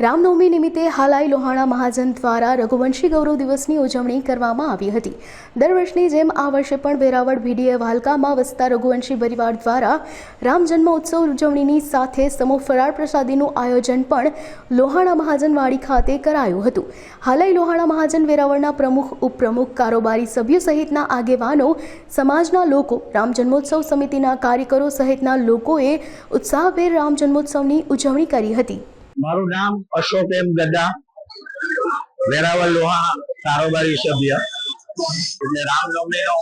રામનવમી નિમિત્તે હાલાઈ લોહાણા મહાજન દ્વારા રઘુવંશી ગૌરવ દિવસની ઉજવણી કરવામાં આવી હતી. દર વર્ષની જેમ આ વર્ષે પણ વેરાવળ ભીડીએ વાલકામાં વસતા રઘુવંશી પરિવાર દ્વારા રામ જન્મ ઉત્સવ ઉજવણીની સાથે સમૂહ ફરાળ પ્રસાદીનું આયોજન પણ લોહાણા મહાજનવાડી ખાતે કરાયું હતું. હાલાઈ લોહાણા મહાજન વેરાવળના પ્રમુખ, ઉપપ્રમુખ, કારોબારી સભ્યો સહિતના આગેવાનો, સમાજના લોકો, રામ જન્મોત્સવ સમિતિના કાર્યકરો સહિતના લોકોએ ઉત્સાહભેર રામ જન્મોત્સવની ઉજવણી કરી હતી. મારું નામ અશોક એમ ગદ્દા વેરાવળ લોહા કારોબારી સભ્ય. એટલે રામનવમીનો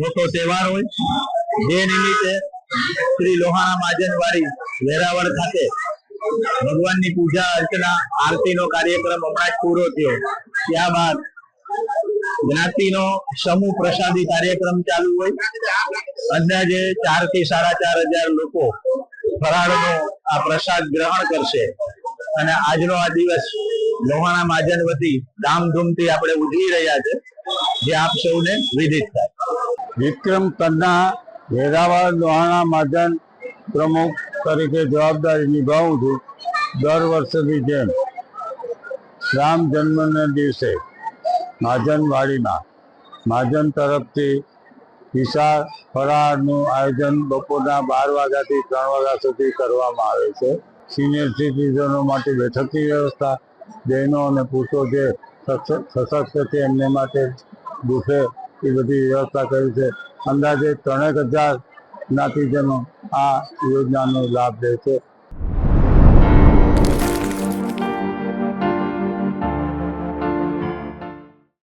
મોટો તહેવાર હોય. જે નિમિત્તે શ્રી લોહાણા માજનવાડી વેરાવળ ખાતે ભગવાનની પૂજા, અર્ચના, આરતીનો કાર્યક્રમ હમણાં જ પૂરો થયો. ત્યારબાદ જ્ઞાતિનો સમૂહ પ્રસાદી કાર્યક્રમ ચાલુ હોય. અંદાજે ચારથી સાડા ચાર હજાર લોકો ફરાળનો આ પ્રસાદ ગ્રહણ કરશે. અને આજનો આ દિવસ લોહાણા મહાજન વતી ધામધૂમથી આપણે ઉજવી રહ્યા છે, જે આપ સૌને વિદિત થાય. વિક્રમ તન્ના, વેરાવળ લોહાણા મહાજન પ્રમુખ તરીકે જવાબદારી નિભાવું છું, દર વર્ષની જેમ. રામ જન્મના દિવસે મહાજનવાડીમાં, મહાજન તરફથી વિશાળ ફરાળનું આયોજન બપોરના બાર વાગ્યાથી ત્રણ વાગ્યા સુધી કરવામાં આવે છે. સિનિયર સિટીઝનો માટે બેઠકની વ્યવસ્થા, બહેનો અને પુરુષો જે સશક્ત છે એમને માટે બુફે એ બધી વ્યવસ્થા કરી છે. અંદાજે ત્રણેક હજાર જ્ઞાતિજનો આ યોજનાનો લાભ લે છે.